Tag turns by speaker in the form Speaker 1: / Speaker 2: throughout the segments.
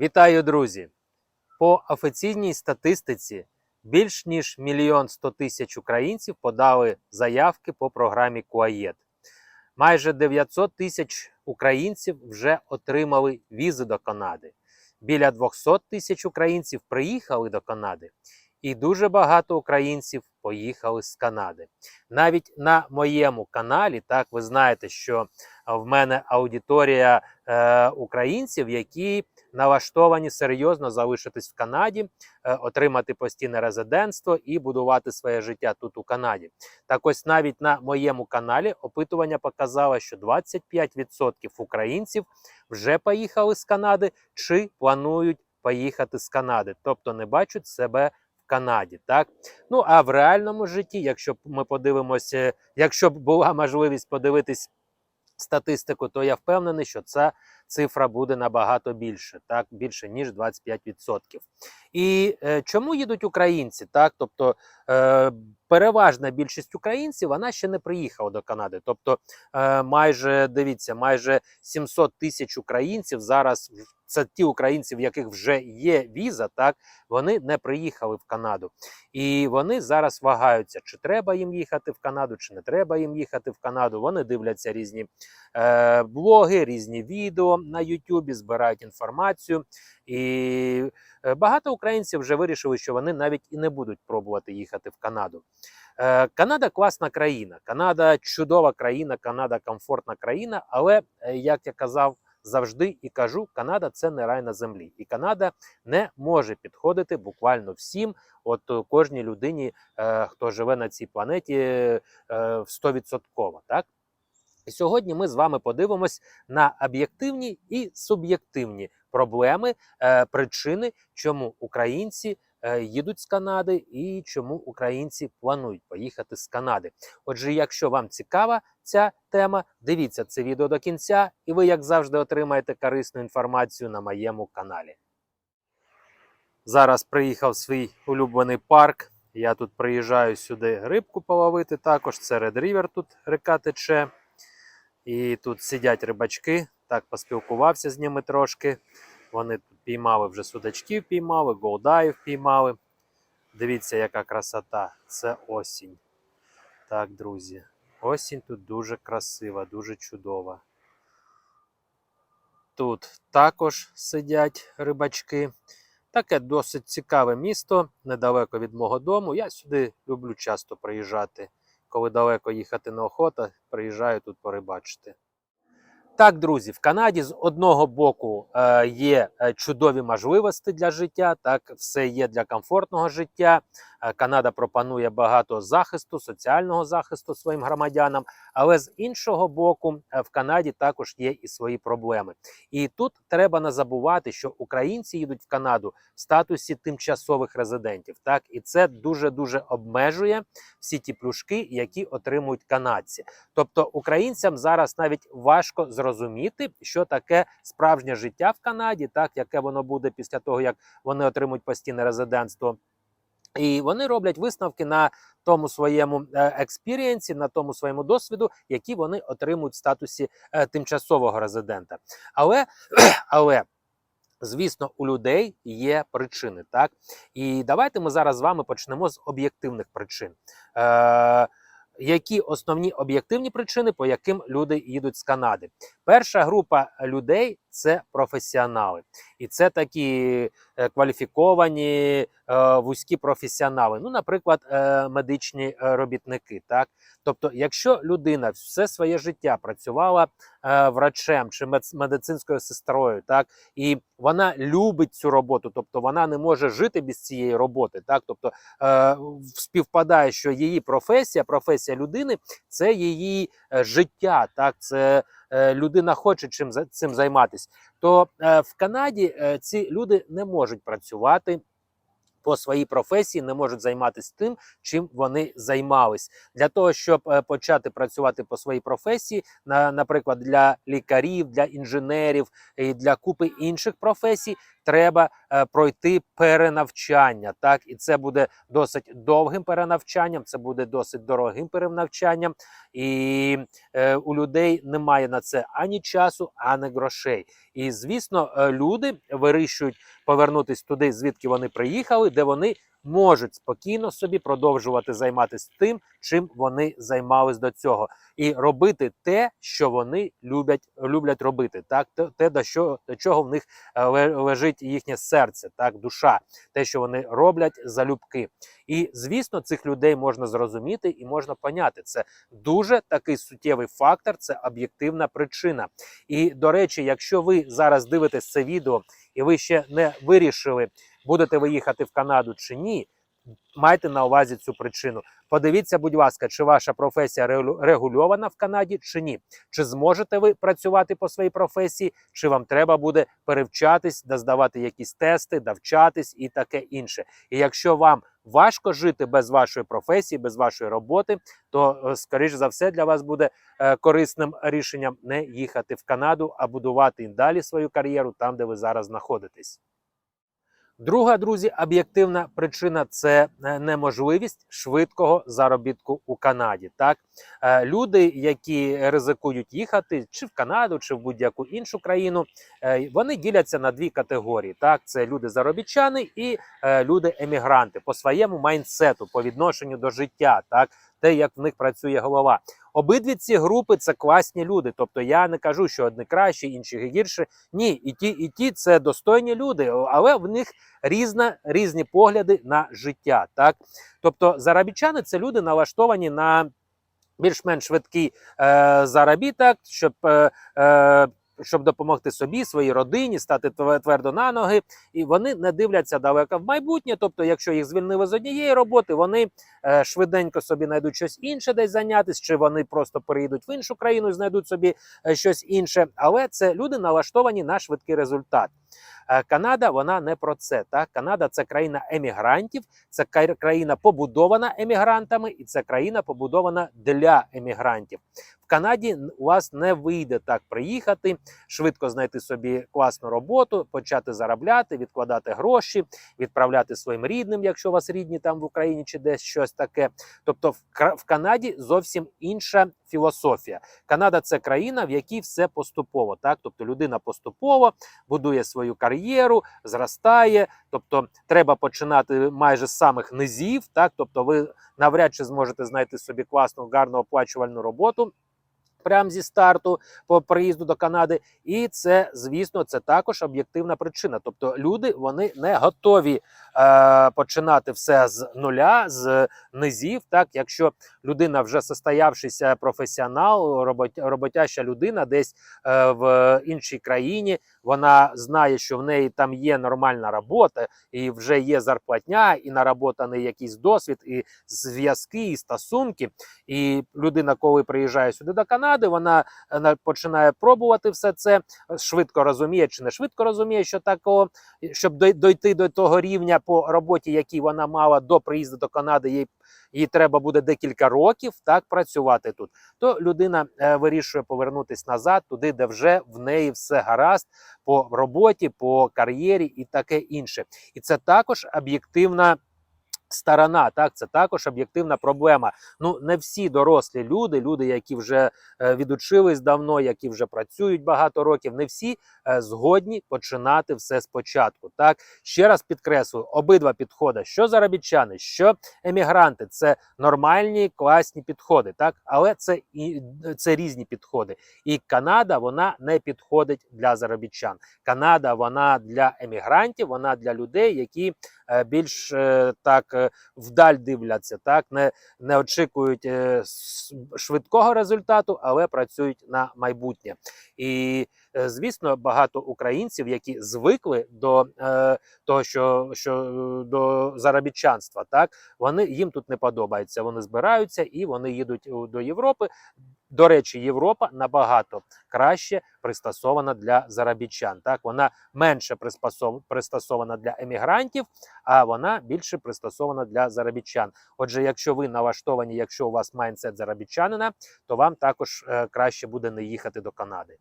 Speaker 1: Вітаю, друзі! По офіційній статистиці більш ніж мільйон сто тисяч українців подали заявки по програмі КУАЄД. Майже 900 тисяч українців вже отримали візи до Канади. Біля 200 тисяч українців приїхали до Канади, і дуже багато українців поїхали з Канади. Навіть на моєму каналі, так ви знаєте, що в мене аудиторія е, українців, які налаштовані серйозно залишитись в Канаді, е, отримати постійне резидентство і будувати своє життя тут у Канаді. Так ось навіть на моєму каналі опитування показало, що 25% українців вже поїхали з Канади чи планують поїхати з Канади, тобто не бачать себе Канаді. Так ну а в реальному житті, якщо ми подивимося, якщо б була можливість подивитись статистику, то я впевнений, що ця цифра буде набагато більше, так більше ніж 25%. І е, чому їдуть українці? Так, тобто е, переважна більшість українців вона ще не приїхала до Канади. Тобто, е, майже дивіться, майже 700 тисяч українців зараз. Це ті українці, в яких вже є віза, так вони не приїхали в Канаду, і вони зараз вагаються, чи треба їм їхати в Канаду, чи не треба їм їхати в Канаду. Вони дивляться різні е, блоги, різні відео на Ютубі, збирають інформацію. І е, багато українців вже вирішили, що вони навіть і не будуть пробувати їхати в Канаду. Е, Канада класна країна, Канада чудова країна, Канада комфортна країна. Але е, як я казав завжди і кажу, Канада це не рай на землі, і Канада не може підходити буквально всім. От е, кожній людині, е, хто живе на цій планеті, е, 100%. Так? І сьогодні ми з вами подивимось на об'єктивні і суб'єктивні проблеми, причини, чому українці їдуть з Канади і чому українці планують поїхати з Канади. Отже, якщо вам цікава ця тема, дивіться це відео до кінця, і ви, як завжди, отримаєте корисну інформацію на моєму каналі. Зараз приїхав свій улюблений парк. Я тут приїжджаю сюди рибку половити. Також це Red River тут река тече. І тут сидять рибачки. Так поспілкувався з ними трошки. Вони тут піймали вже судачків, піймали, голдаїв піймали. Дивіться, яка красота. Це осінь. Так, друзі. Осінь тут дуже красива, дуже чудова. Тут також сидять рибачки. Таке досить цікаве місто, недалеко від мого дому. Я сюди люблю часто приїжджати. Коли далеко їхати на охота, приїжджаю тут порибачити. Так, друзі, в Канаді з одного боку е, є е, чудові можливості для життя, так, все є для комфортного життя. Е, Канада пропонує багато захисту, соціального захисту своїм громадянам. Але з іншого боку, е, в Канаді також є і свої проблеми. І тут треба не забувати, що українці їдуть в Канаду в статусі тимчасових резидентів. Так, і це дуже дуже обмежує всі ті плюшки, які отримують канадці. Тобто українцям зараз навіть важко зрозуміти, що таке справжнє життя в Канаді, так яке воно буде після того, як вони отримують постійне резидентство. І вони роблять висновки на тому своєму експірієнсі, на тому своєму досвіду, які вони отримують в статусі е, тимчасового резидента. Але, але звісно, у людей є причини, так і давайте ми зараз з вами почнемо з об'єктивних причин. Е, які основні об'єктивні причини, по яким люди їдуть з Канади? Перша група людей це професіонали, і це такі е, кваліфіковані е, вузькі професіонали. Ну, наприклад, е, медичні робітники. Так, тобто, якщо людина все своє життя працювала врачем чи мед- медицинською сестрою, так і вона любить цю роботу, тобто вона не може жити без цієї роботи. Так, тобто співпадає, що її професія, професія людини це її життя, так це людина хоче чим цим займатися. То е, в Канаді е, ці люди не можуть працювати. По своїй професії не можуть займатися тим, чим вони займались для того, щоб е, почати працювати по своїй професії, на, наприклад, для лікарів, для інженерів і для купи інших професій. Треба е, пройти перенавчання. Так, і це буде досить довгим перенавчанням, це буде досить дорогим перенавчанням, і е, у людей немає на це ані часу, ані грошей. І звісно, е, люди вирішують повернутися туди, звідки вони приїхали, де вони можуть спокійно собі продовжувати займатися тим, чим вони займались до цього, і робити те, що вони люблять люблять робити, так те, до що до чого в них е, лежить їхнє серце, так душа, те, що вони роблять залюбки. І звісно, цих людей можна зрозуміти і можна поняти. Це дуже такий суттєвий фактор, це об'єктивна причина. І до речі, якщо ви зараз дивитесь це відео і ви ще не вирішили, будете ви їхати в Канаду чи ні, майте на увазі цю причину. Подивіться, будь ласка, чи ваша професія регульована в Канаді чи ні. Чи зможете ви працювати по своїй професії, чи вам треба буде перевчатись, да здавати якісь тести, навчатись і таке інше. І якщо вам важко жити без вашої професії, без вашої роботи, то е, скоріш за все для вас буде е, корисним рішенням не їхати в Канаду, а будувати і далі свою кар'єру там, де ви зараз знаходитесь. Друга, друзі, об'єктивна причина це е, неможливість швидкого заробітку у Канаді. Так, Е, люди, які ризикують їхати чи в Канаду, чи в будь-яку іншу країну, е, вони діляться на дві категорії. Так, це люди заробітчани і люди емігранти по своєму майнсету, по відношенню до життя, так те, як в них працює голова. Обидві ці групи це класні люди. Тобто я не кажу, що одні кращі, інші гірші. Ні, і ті, і ті це достойні люди, але в них різна, різні погляди на життя. Так, тобто заробітчани це люди налаштовані на більш-менш швидкий е, заробіток, щоб. Е, е, щоб допомогти собі, своїй родині, стати тве- твердо на ноги, і вони не дивляться далеко в майбутнє. Тобто, якщо їх звільнили з однієї роботи, вони е, швиденько собі знайдуть щось інше, десь зайнятися, чи вони просто переїдуть в іншу країну і знайдуть собі е, щось інше. Але це люди налаштовані на швидкий результат. Е, Канада вона не про це. Так? Канада це країна емігрантів, це країна побудована емігрантами, і це країна побудована для емігрантів. Канаді у вас не вийде так приїхати, швидко знайти собі класну роботу, почати заробляти, відкладати гроші, відправляти своїм рідним, якщо у вас рідні там в Україні чи десь щось таке. Тобто, в Канаді зовсім інша філософія. Канада це країна, в якій все поступово. Так, тобто людина поступово будує свою кар'єру, зростає. Тобто, треба починати майже з самих низів. Так, тобто, ви навряд чи зможете знайти собі класну, гарну оплачувальну роботу. Прямо зі старту по приїзду до Канади, і це, звісно, це також об'єктивна причина. Тобто, люди вони не готові е, починати все з нуля, з низів. Так, якщо людина вже состоявшийся професіонал, роботяща людина, десь е, в іншій країні, вона знає, що в неї там є нормальна робота, і вже є зарплатня, і наработаний якийсь досвід, і зв'язки, і стосунки. І людина, коли приїжджає сюди до Канади, вона е, на- починає пробувати все це, е, швидко розуміє чи не швидко розуміє, що такого, щоб дойти до того рівня по роботі, який вона мала до приїзду до Канади, їй, їй треба буде декілька років так працювати тут. То людина е, вирішує повернутися назад, туди, де вже в неї все гаразд по роботі, по кар'єрі і таке інше. І це також об'єктивна. Сторона, так, це також об'єктивна проблема. Ну, не всі дорослі люди, люди, які вже е, відучились давно, які вже працюють багато років, не всі е, згодні починати все спочатку. Так, ще раз підкреслюю, обидва підходи, що заробітчани, що емігранти, це нормальні класні підходи, так, але це і це різні підходи. І Канада вона не підходить для заробітчан. Канада вона для емігрантів, вона для людей, які більш е, так е, вдаль дивляться, так не, не очікують е, швидкого результату, але працюють на майбутнє. І е, звісно, багато українців, які звикли до е, того, що, що е, до заробітчанства, так вони їм тут не подобається. Вони збираються і вони їдуть до Європи. До речі, Європа набагато краще пристосована для заробітчан. Так вона менше пристосована для емігрантів, а вона більше пристосована для заробітчан. Отже, якщо ви налаштовані, якщо у вас майндсет заробітчанина, то вам також е, краще буде не їхати до Канади.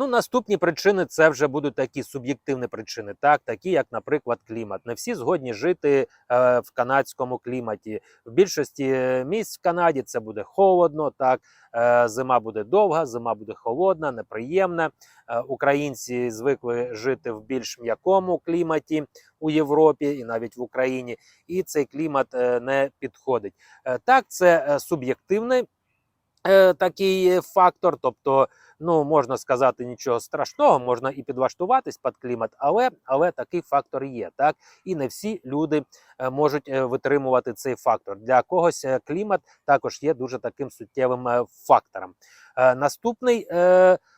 Speaker 1: Ну, наступні причини це вже будуть такі суб'єктивні причини, так, такі як, наприклад, клімат. Не всі згодні жити е, в канадському кліматі. В більшості місць в Канаді це буде холодно, так, е, зима буде довга, зима буде холодна, неприємна. Е, українці звикли жити в більш м'якому кліматі у Європі і навіть в Україні, і цей клімат е, не підходить. Е, так, це е, суб'єктивний е, такий фактор, тобто ну можна сказати нічого страшного, можна і підлаштуватись під клімат, але але такий фактор є. Так і не всі люди е, можуть е, витримувати цей фактор. Для когось клімат також є дуже таким суттєвим фактором. Наступний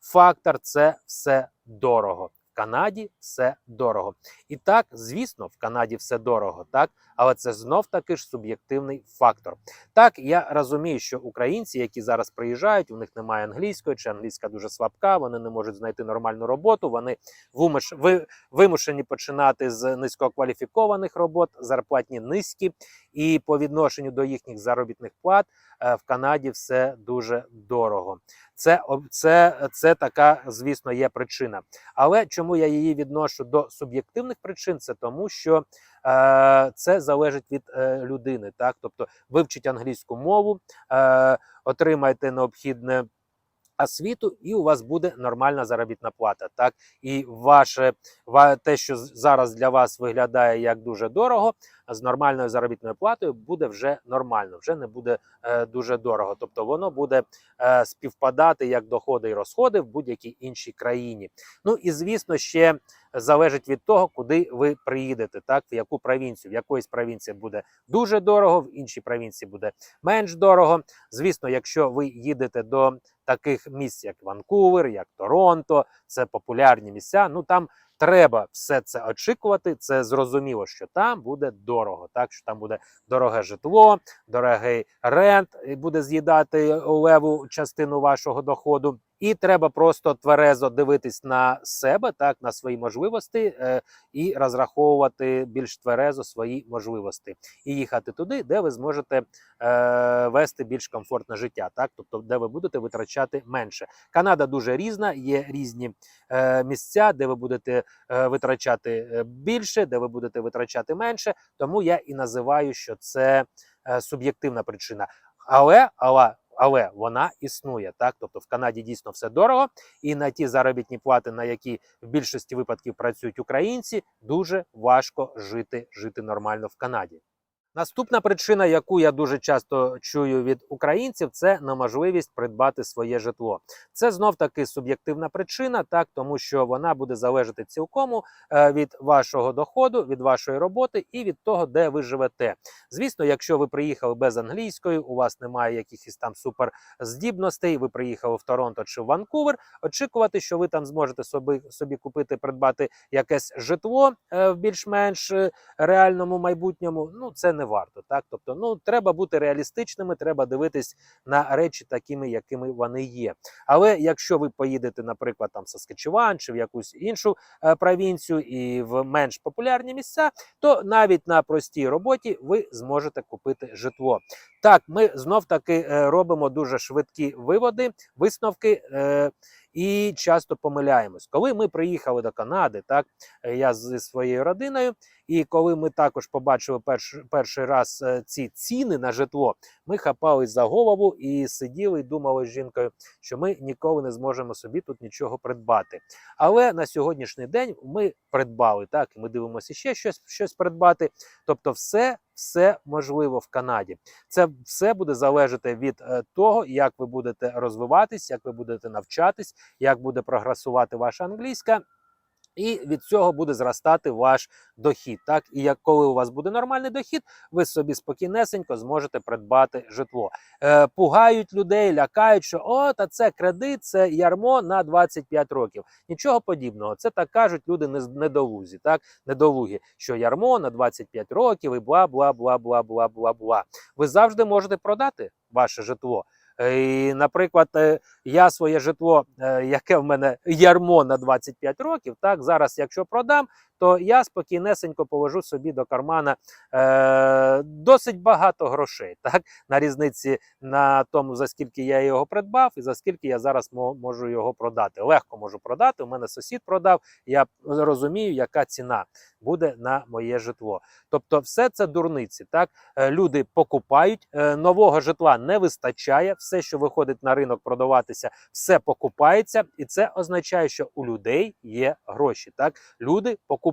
Speaker 1: фактор це все дорого. Канаді все дорого. І так, звісно, в Канаді все дорого, так, але це знов таки ж суб'єктивний фактор. Так, я розумію, що українці, які зараз приїжджають, у них немає англійської, чи англійська дуже слабка, вони не можуть знайти нормальну роботу. Вони вимуш... ви... вимушені починати з низькокваліфікованих робот, зарплатні низькі, і по відношенню до їхніх заробітних плат е, в Канаді все дуже дорого. Це, це, це така, звісно, є причина. Але чому я її відношу до суб'єктивних причин? Це тому, що е, це залежить від е, людини. Так, тобто вивчіть англійську мову, е, отримайте необхідне. Освіту, і у вас буде нормальна заробітна плата. Так і ваше те, що зараз для вас виглядає як дуже дорого, з нормальною заробітною платою буде вже нормально, вже не буде е, дуже дорого. Тобто воно буде е, співпадати як доходи і розходи в будь-якій іншій країні. Ну і звісно, ще залежить від того, куди ви приїдете, так в яку провінцію. В якоїсь провінції буде дуже дорого, в іншій провінції буде менш дорого. Звісно, якщо ви їдете до таких місць, як Ванкувер, як Торонто, це популярні місця. Ну там треба все це очікувати. Це зрозуміло, що там буде дорого, так що там буде дороге житло, дорогий рент буде з'їдати леву частину вашого доходу. І треба просто тверезо дивитись на себе, так на свої можливості, е, і розраховувати більш тверезо свої можливості, і їхати туди, де ви зможете е, вести більш комфортне життя, так тобто, де ви будете витрачати менше. Канада дуже різна, є різні е, місця, де ви будете е, витрачати е, більше, де ви будете витрачати менше. Тому я і називаю, що це е, суб'єктивна причина. Але, але, але вона існує, так тобто в Канаді дійсно все дорого, і на ті заробітні плати, на які в більшості випадків працюють українці, дуже важко жити, жити нормально в Канаді. Наступна причина, яку я дуже часто чую від українців, це неможливість придбати своє житло. Це знов таки суб'єктивна причина, так тому що вона буде залежати цілком е, від вашого доходу, від вашої роботи і від того, де ви живете. Звісно, якщо ви приїхали без англійської, у вас немає якихось там суперздібностей, ви приїхали в Торонто чи в Ванкувер, очікувати, що ви там зможете собі, собі купити, придбати якесь житло е, в більш-менш е, реальному майбутньому, ну це не варто. Так, тобто, ну треба бути реалістичними, треба дивитись на речі такими, якими вони є. Але якщо ви поїдете, наприклад, там в Саскачеван чи в якусь іншу е, провінцію і в менш популярні місця, то навіть на простій роботі ви зможете купити житло. Так, ми знов таки е, робимо дуже швидкі виводи, висновки. Е, і часто помиляємось. Коли ми приїхали до Канади, так е, я зі своєю родиною, і коли ми також побачили перш, перший раз е, ці ціни на житло, ми хапались за голову і сиділи і думали з жінкою, що ми ніколи не зможемо собі тут нічого придбати. Але на сьогоднішній день ми придбали так, і ми дивимося ще щось, щось придбати. Тобто, все. Все можливо в Канаді. Це все буде залежати від е, того, як ви будете розвиватись, як ви будете навчатись, як буде прогресувати ваша англійська. І від цього буде зростати ваш дохід. Так, і як коли у вас буде нормальний дохід, ви собі спокійнесенько зможете придбати житло. Е, пугають людей, лякають, що о, та це кредит, це ярмо на 25 років. Нічого подібного. Це так кажуть люди не- недолузі, так недолугі, що ярмо на 25 років і бла бла бла бла бла бла бла. Ви завжди можете продати ваше житло. Е, І, наприклад, е, я своє житло, е, яке в мене ярмо на 25 років, так зараз, якщо продам, то я спокійнесенько положу собі до кармана е, досить багато грошей. Так, на різниці на тому, за скільки я його придбав, і за скільки я зараз можу його продати. Легко можу продати. У мене сусід продав. Я розумію, яка ціна буде на моє житло. Тобто, все це дурниці. Так, Е, люди покупають, е, нового житла не вистачає. Все, що виходить на ринок продаватися, все покупається, і це означає, що у людей є гроші. Так, люди покупають,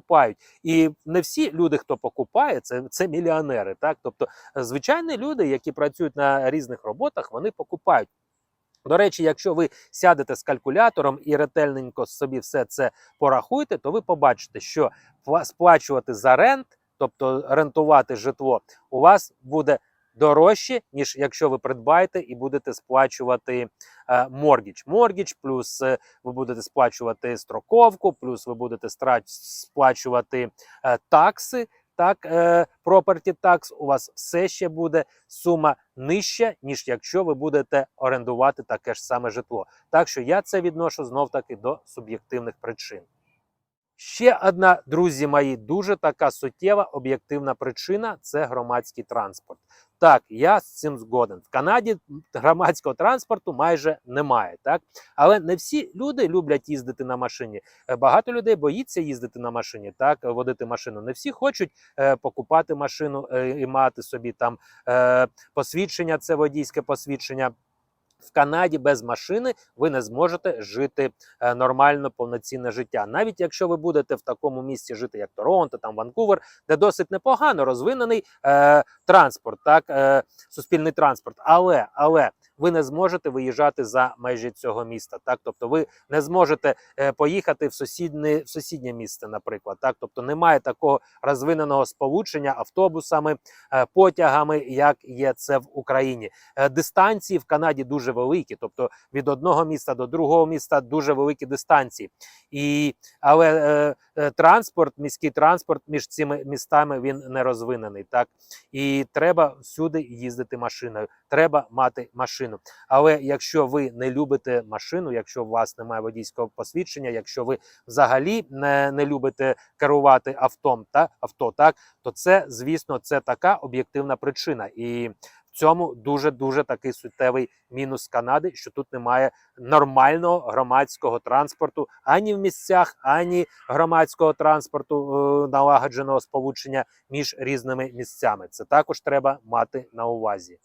Speaker 1: і не всі люди, хто покупає, це, це мільйонери. Так, тобто, е, звичайні люди, які працюють на різних роботах, вони покупають. До речі, якщо ви сядете з калькулятором і ретельненько собі все це порахуєте, то ви побачите, що пла- сплачувати за рент, тобто рентувати житло, у вас буде дорожче, ніж якщо ви придбаєте і будете сплачувати е, моргідж. Моргідж, плюс е, ви будете сплачувати строковку, плюс ви будете сплачувати е, такси. Так, property tax, у вас все ще буде сума нижча, ніж якщо ви будете орендувати таке ж саме житло. Так що я це відношу знов таки до суб'єктивних причин. Ще одна, друзі мої, дуже така суттєва об'єктивна причина це громадський транспорт. Так, я з цим згоден. В Канаді громадського транспорту майже немає, так але не всі люди люблять їздити на машині. Е, Багато людей боїться їздити на машині, так водити машину. Не всі хочуть е, покупати машину е, і мати собі там е, посвідчення, це водійське посвідчення. В Канаді без машини ви не зможете жити е, нормально повноцінне життя. Навіть якщо ви будете в такому місці жити, як Торонто, там Ванкувер, де досить непогано розвинений е, транспорт, так е, суспільний транспорт, але але ви не зможете виїжджати за межі цього міста. Так, тобто ви не зможете е, поїхати в сусідне, в сусіднє місце, наприклад. Так, тобто немає такого розвиненого сполучення автобусами, е, потягами, як є це в Україні. Е, дистанції в Канаді дуже великі, тобто від одного міста до другого міста дуже великі дистанції. І, але е, транспорт, міський транспорт між цими містами він не розвинений. Так і треба всюди їздити машиною. Треба мати машину. Але якщо ви не любите машину, якщо у вас немає водійського посвідчення, якщо ви взагалі не, не любите керувати автом та авто, так то це звісно це така об'єктивна причина. І в цьому дуже дуже такий суттєвий мінус Канади, що тут немає нормального громадського транспорту ані в місцях, ані громадського транспорту е, налагодженого сполучення між різними місцями. Це також треба мати на увазі.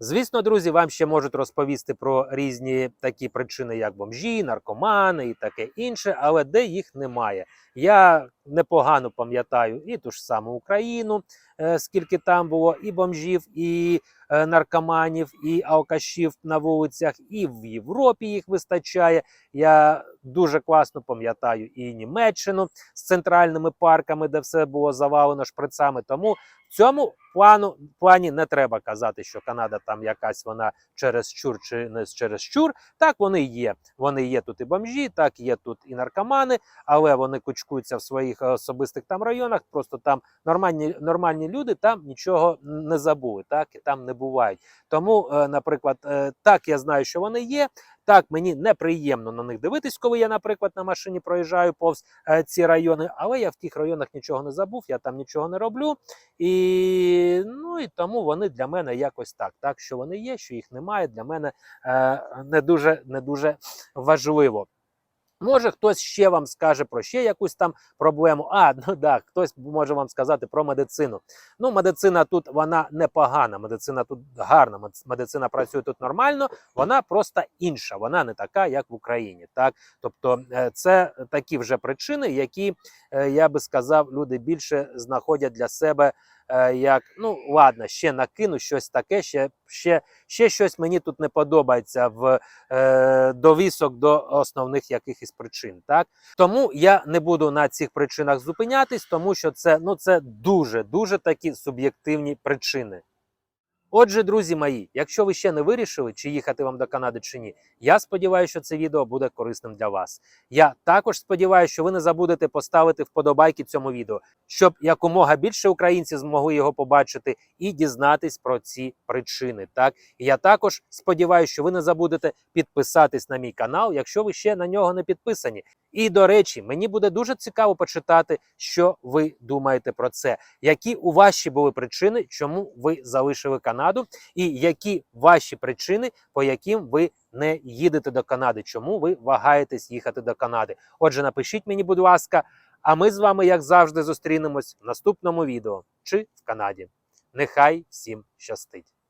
Speaker 1: Звісно, друзі, вам ще можуть розповісти про різні такі причини, як бомжі, наркомани і таке інше, але де їх немає. Я непогано пам'ятаю і ту ж саму Україну, е, скільки там було і бомжів, і е, наркоманів, і алкашів на вулицях, і в Європі їх вистачає. Я дуже класно пам'ятаю і Німеччину з центральними парками, де все було завалено шприцами. Тому в цьому плану плані не треба казати, що Канада там якась вона через чур чи не через чур. Так вони є. Вони є тут і бомжі, так є тут і наркомани, але вони кучкуються в своїх особистих там районах. Просто там нормальні нормальні люди там нічого не забули, так і там не бувають. Тому, е, наприклад, е, так я знаю, що вони є. Так, мені неприємно на них дивитись, коли я, наприклад, на машині проїжджаю повз е, ці райони, але я в тих районах нічого не забув, я там нічого не роблю. І ну і тому вони для мене якось так. Так, що вони є, що їх немає, для мене е, не дуже не дуже важливо. Може, хтось ще вам скаже про ще якусь там проблему. А, ну так, хтось може вам сказати про медицину. Ну, медицина тут вона непогана, медицина тут гарна, мед- медицина працює тут нормально, вона просто інша, вона не така, як в Україні. Так, тобто, е, це такі вже причини, які е, я би сказав, люди більше знаходять для себе. Е, Як ну ладно, ще накину щось таке, ще, ще, ще щось мені тут не подобається в е, довісок до основних якихось причин. Так тому я не буду на цих причинах зупинятись, тому що це ну це дуже дуже такі суб'єктивні причини. Отже, друзі мої, якщо ви ще не вирішили, чи їхати вам до Канади чи ні, я сподіваюся, що це відео буде корисним для вас. Я також сподіваюся, що ви не забудете поставити вподобайки цьому відео, щоб якомога більше українців змогли його побачити і дізнатись про ці причини. Так і я також сподіваюся, що ви не забудете підписатись на мій канал, якщо ви ще на нього не підписані. І до речі, мені буде дуже цікаво почитати, що ви думаєте про це, які у ваші були причини, чому ви залишили Канаду, і які ваші причини, по яким ви не їдете до Канади, чому ви вагаєтесь їхати до Канади. Отже, напишіть мені, будь ласка, а ми з вами, як завжди, зустрінемось в наступному відео чи в Канаді. Нехай всім щастить!